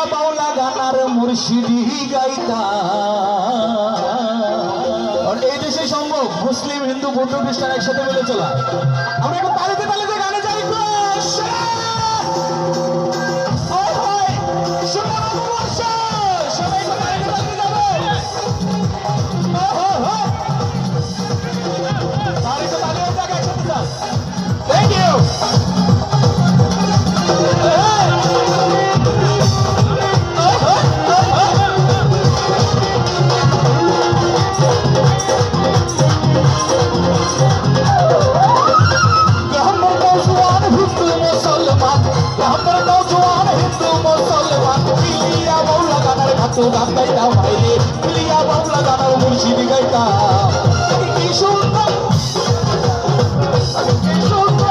মায়া বাউলা গানার মুর্শিদি গাইতা। এই দেশে সম্ভব, মুসলিম, হিন্দু, বৌদ্ধ, খ্রিস্টান একসাথে মিলে চলা। আমরা একটু তালিতে তালিতে গানে যাই। ভাতু গান গাইতাম ভাইরে পিলিয়া বাউলা মুর্শিদি গাইতাম কি সুন্দর কি সুন্দর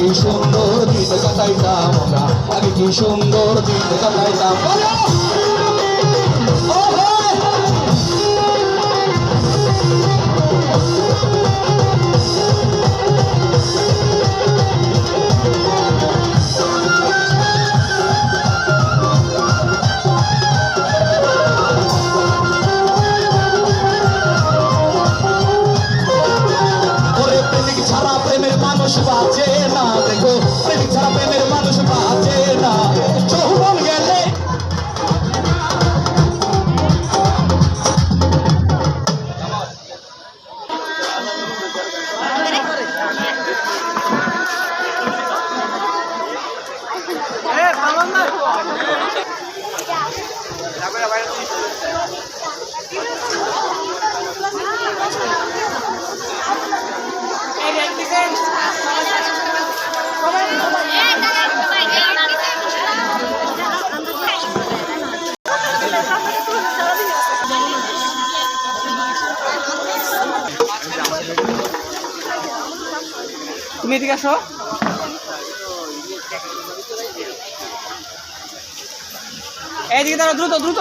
কি সুন্দর দিন কাটাইতাম আমরা? আগে কি সুন্দর দিন কাটাইতাম? মানুষ বাঁচে তুমি এদিকে আসো। এইদিকে দাঁড়াও দ্রুত দ্রুত।